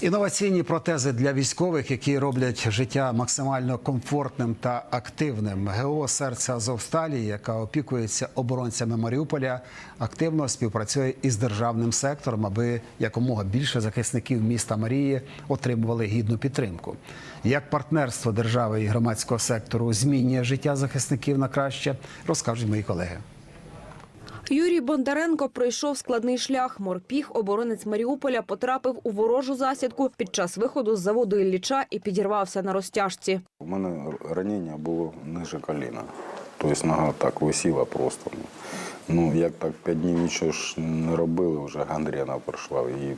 Інноваційні протези для військових, які роблять життя максимально комфортним та активним. ГО серця Азовсталі, яка опікується оборонцями Маріуполя, активно співпрацює із державним сектором, аби якомога більше захисників міста Марії отримували гідну підтримку. Як партнерство держави і громадського сектору змінює життя захисників на краще, розкажуть мої колеги. Юрій Бондаренко пройшов складний шлях. Морпіг, оборонець Маріуполя, потрапив у ворожу засідку під час виходу з заводу Ілліча і підірвався на розтяжці. У мене ранення було ниже коліна. Тобто нога так висіла просто. Ну, як так п'ять днів нічого ж не робили, вже гангрена пройшла, і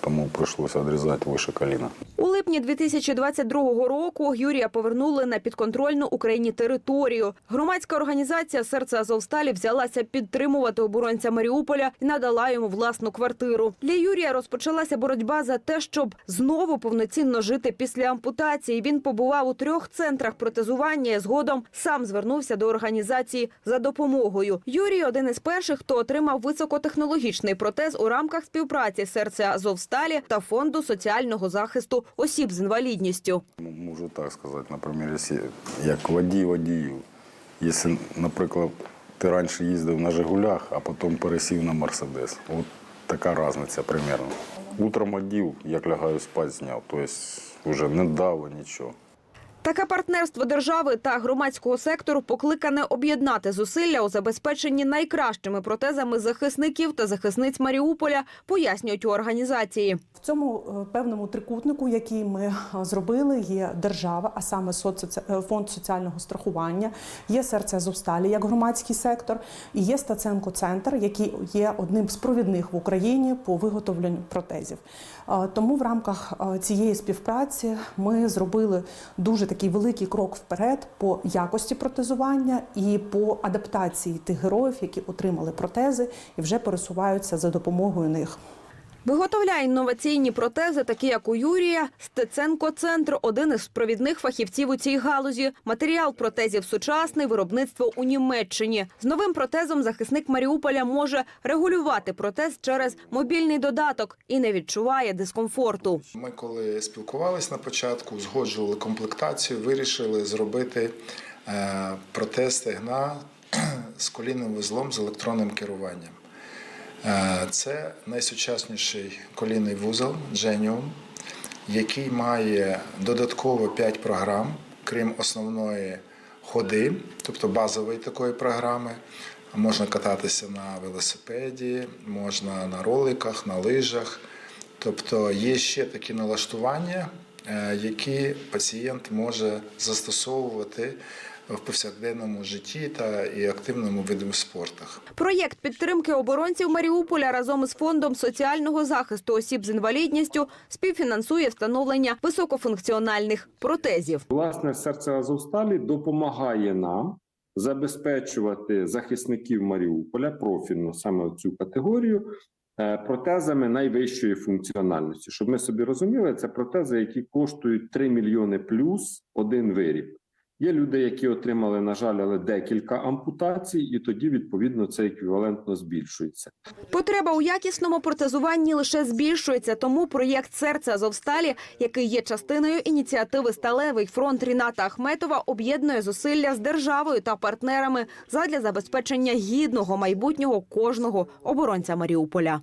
тому прийшлося відрізати вище коліна. У липні 2022 року Юрія повернули на підконтрольну Україні територію. Громадська організація «Серце Азовсталі» взялася підтримувати оборонця Маріуполя і надала йому власну квартиру. Для Юрія розпочалася боротьба за те, щоб знову повноцінно жити після ампутації. Він побував у трьох центрах протезування. і Згодом сам звернувся до організації за допомогою. Юрій один із перших, хто отримав високотехнологічний протез у рамках співпраці «Серце Азовсталі» та фонду соціального захисту осіб з інвалідністю. Можу так сказати, наприклад, як водій водію. Якщо, наприклад, ти раніше їздив на Жигулях, а потім пересів на Мерседес. От така різниця примерно. Утром одів, як лягаю спати, зняв. Тобто вже не дало нічого. Таке партнерство держави та громадського сектору покликане об'єднати зусилля у забезпеченні найкращими протезами захисників та захисниць Маріуполя, пояснюють у організації. В цьому е, певному трикутнику, який ми е, зробили, є держава, а саме е, фонд соціального страхування, є серце Азовсталі як громадський сектор, і є Стаценко Центр, який є одним з провідних в Україні по виготовленню протезів. Тому в рамках цієї співпраці ми зробили дуже такий великий крок вперед по якості протезування і по адаптації тих героїв, які отримали протези і вже пересуваються за допомогою них. Виготовляє інноваційні протези, такі як у Юрія. Стеценко Центр один із провідних фахівців у цій галузі. Матеріал протезів сучасний, виробництво у Німеччині. З новим протезом захисник Маріуполя може регулювати протез через мобільний додаток і не відчуває дискомфорту. Ми коли спілкувалися на початку, узгоджували комплектацію, вирішили зробити е, протез стегна з колінним вузлом з електронним керуванням. Е, Це найсучасніший колінний вузол Genium, який має додатково 5 програм, крім основної ходи, тобто базової такої програми. Можна кататися на велосипеді, можна на роликах, на лижах. Тобто є ще такі налаштування, е, які пацієнт може застосовувати в повсякденному житті та і активному виді спортах. Проєкт підтримки оборонців Маріуполя разом із фондом соціального захисту осіб з інвалідністю співфінансує встановлення високофункціональних протезів. Власне, серце Азовсталі допомагає нам забезпечувати захисників Маріуполя профільно саме цю категорію е, протезами найвищої функціональності. Щоб ми собі розуміли, це протези, які коштують 3 мільйони плюс один виріб. Є люди, які отримали, на жаль, але декілька ампутацій, і тоді відповідно це еквівалентно збільшується. Потреба у якісному протезуванні лише збільшується, тому проєкт «Серце Азовсталі», який є частиною ініціативи «Сталевий фронт» Ріната Ахметова, об'єднує зусилля з державою та партнерами задля забезпечення гідного майбутнього кожного оборонця Маріуполя.